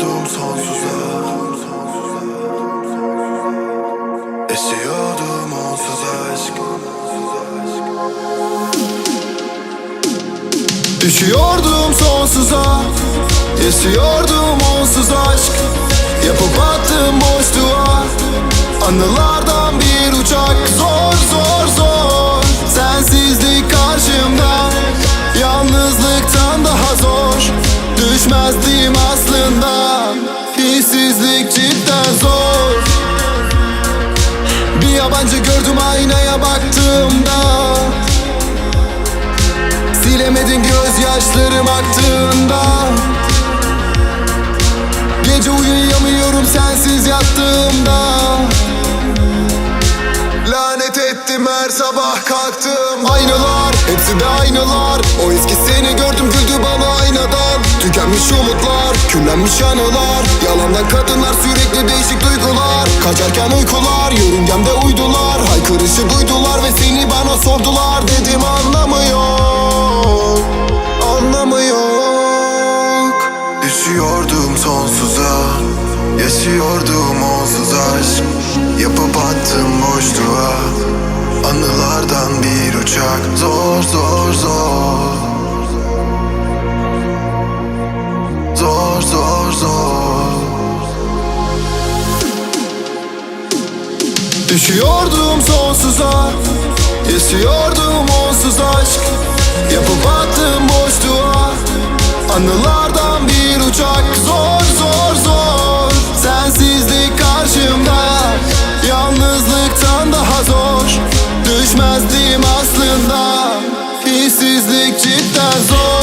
Uçuyordum sonsuza. Esiyordum onsuz aşk. Düşüyordum sonsuza. Esiyordum onsuz aşk. Yapıp attım boşluğa. Anılardan bir uçak. Zor zor zor. Sensizlik karşımda. Yalnızlıktan daha zor. Düşmezdim Hissizlik cidden zor. Bir yabancı gördüm aynaya baktığımda. Silemedin gözyaşlarım aktığında. Gece uyuyamıyorum sensiz yattığımda. Lanet ettim her sabah kalktım. Aynalar, hepsi de aynalar. O eski seni gördüm güldü bana aynadan. Tükenmiş umutlar, küllenmiş anılar. Yalandan kadınlar değişik duygular. Kaçarken uykular, yörüngemde uydular. Haykırışı duydular ve seni bana sordular. Dedim anlamı yok, anlamı yok Düşüyordum sonsuza Yaşıyordum onsuz aşk. Yapıp attım boşluğa Anılardan bir uçak. Zor zor Zor Düşüyordum sonsuza Yaşıyordum onsuz aşk. Yapıp attım boşluğa Anılardan bir uçak. Zor zor zor Sensizlik karşımda. Yalnızlıktan daha zor Düşmezdim aslında. Hissizlik cidden zor